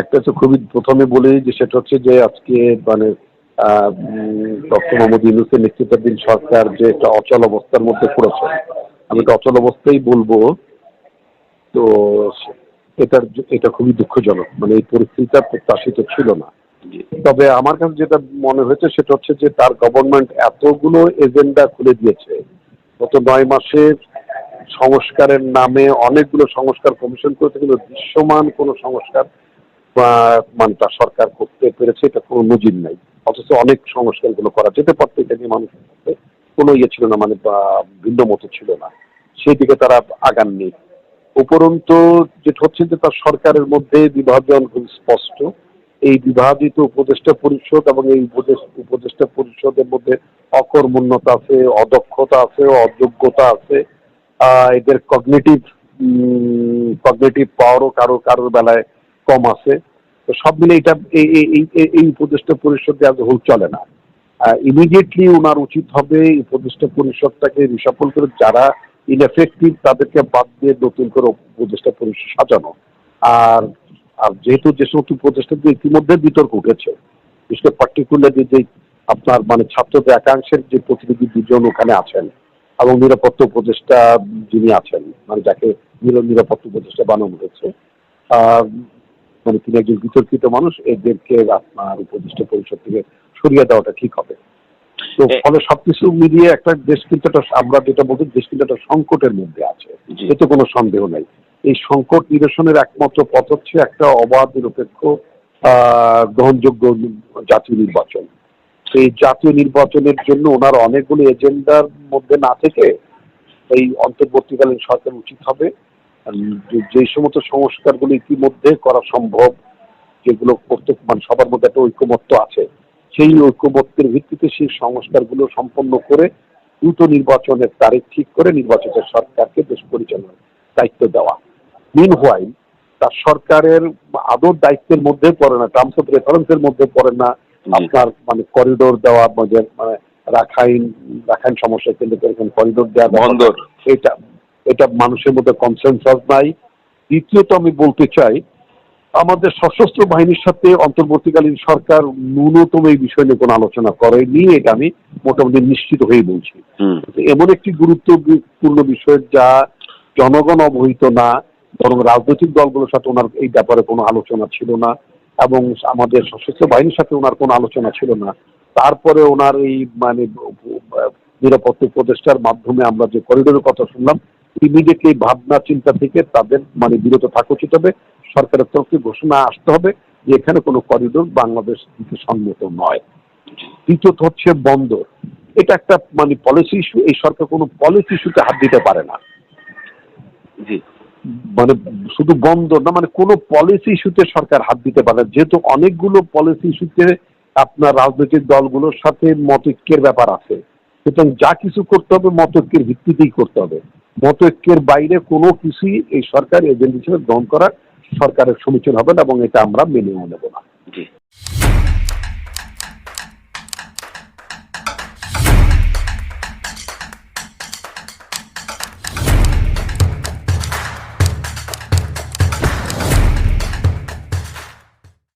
একটা তো খুবই প্রথমে বলি যে সেটা হচ্ছে যে আজকে মানে ডক্টর মোহাম্মদ ইউনুসের নেতৃত্বাধীন সরকার যে একটা অচল অবস্থার মধ্যে পড়েছে। আমি একটা অচল অবস্থাই বলব। তো এটার এটা খুবই দুঃখজনক। মানে এই পরিস্থিতিটা প্রত্যাশিত ছিল না। তবে আমার কাছে যেটা মনে হয়েছে সেটা হচ্ছে যে তার গভর্নমেন্ট এতগুলো এজেন্ডা খুলে দিয়েছে। গত নয় মাসের সংস্কারের নামে অনেকগুলো সংস্কার কমিশন করেছে, কিন্তু দৃশ্যমান কোনো সংস্কার মানে তার সরকার করতে পেরেছে, এটা কোনো নজির নাই। অথচ অনেক সংস্কারগুলো করা যেতে পারতো, এটা নিয়ে মানুষের মধ্যে কোনো ইয়ে ছিল না মানে ভিন্ন মতো ছিল না। সেই দিকে তারা আগাননি। উপরন্তু যেটা হচ্ছে যে তার সরকারের মধ্যে বিভাজন খুব স্পষ্ট। এই বিভাজিত উপদেষ্টা পরিষদ এবং এই উপদেষ্টা পরিষদের মধ্যে অকর্মণ্যতা আছে, অদক্ষতা আছে, অযোগ্যতা আছে। এদের কগনেটিভ কগনেটিভ পাওয়ারও কারও কারোর বেলায় কম আছে। তো সব মিলে এটা এই উপদেষ্টা পরিষদ আজ হোল চলে না। ইমিডিয়েটলি ওনার উচিত হবে উপদেষ্টা পরিষদটাকে রিসাফল করে যারা ইনএফেক্টিভ তাদেরকে বাদ দিয়ে নতুন করে উপদেষ্টা পরিষদ সাজানো। আর আর যেহেতু যে সমস্ত উপদেষ্টাদের ইতিমধ্যে বিতর্ক উঠেছে, বিশেষ পার্টিকুলারলি যে আপনার মানে ছাত্রদের একাংশের যে প্রতিনিধি দুজন ওখানে আছেন এবং নিরাপত্তা উপদেষ্টা যিনি আছেন মানে যাকে নিরাপত্তা উপদেষ্টা বানানো হয়েছে মানে তিনি একজন বিতর্কিত মানুষ এদেরকে আপনার উপদেষ্টা পরিষদ থেকে সরিয়ে দেওয়াটা ঠিক হবে। তো ফলে সবকিছু মিলিয়ে একটা দেশ কিন্তু একটা আমরা যেটা বলছি দেশ কিন্তু একটা সংকটের মধ্যে আছে। এতে কোনো সন্দেহ নাই। এই সংকট নিরসনের একমাত্র পথ হচ্ছে একটা অবাধ নিরপেক্ষ আহ, গ্রহণযোগ্য জাতীয় নির্বাচন। সেই জাতীয় নির্বাচনের জন্য ওনার অনেকগুলো এজেন্ডার মধ্যে না থেকে এই অন্তর্বর্তীকালীন সরকার উচিত হবে। যে- সমস্ত সংস্কারগুলো ইতিমধ্যে করা সম্ভব যেগুলো করতে মানে সবার মধ্যে একটা ঐক্যমত্য আছে সেই ঐক্যমত্যের ভিত্তিতে সেই সংস্কারগুলো সম্পন্ন করে দ্রুত নির্বাচনের তারিখ ঠিক করে নির্বাচিত সরকারকে দেশ পরিচালনার দায়িত্ব দেওয়া মিন হোয়াইল তার সরকারের আদর দায়িত্বের মধ্যে পড়ে না টার্মস অফ রেফারেন্সের মধ্যে পড়ে না। আপনার মানে করিডোর দেওয়া মানে মানে রাখাইন রাখাইন সমস্যা কেন্দ্র করে করিডোর দেওয়া বন্দর। এটা এটা মানুষের মধ্যে কনসেনসাস নাই। দ্বিতীয়ত আমি বলতে চাই আমাদের সশস্ত্র বাহিনীর সাথে অন্তর্বর্তীকালীন সরকার ন্যূনতম এই বিষয় নিয়ে কোনো আলোচনা করেনি এটা আমি মোটামুটি নিশ্চিত হয়ে বলছি। এমন একটি গুরুত্বপূর্ণ বিষয় যা জনগণ অবহিত না বরং রাজনৈতিক দলগুলোর সাথে ওনার এই ব্যাপারে কোনো আলোচনা ছিল না এবং আমাদের সশস্ত্র বাহিনীর সাথে ওনার কোনো আলোচনা ছিল না। তারপরে ওনার এই মানে নিরাপত্তা উপদেষ্টার মাধ্যমে আমরা যে করিডোরের কথা শুনলাম ইমিডিয়েটলি ভাবনা চিন্তা থেকে তাদের মানে বিরত থাকা উচিত হবে। সরকারের তরফ ঘোষণা আসতে হবে যে এখানে কোনো করিডোর বাংলাদেশ দিকে সম্মত নয়। দ্বিতীয়ত হচ্ছে বন্দর। এটা একটা মানে পলিসি ইস্যু এই সরকার কোনো পলিসি ইস্যুতে হাত দিতে পারে না। জি। মানে শুধু বন্দর না মানে কোনো পলিসি ইস্যুতে সরকার হাত দিতে পারে যেহেতু অনেকগুলো পলিসি ইস্যুতে আপনার রাজনৈতিক দলগুলোর সাথে মতৈক্যের ব্যাপার আছে। সুতরাং যা কিছু করতে হবে মতৈক্যের ভিত্তিতেই করতে হবে। মতৈক্যের বাইরে কোনো কিছুই এই সরকারি এজেন্ট হিসেবে গ্রহণ করা সরকারের সমীচীন হবে না এবং এটা আমরা মেনেও নেব না।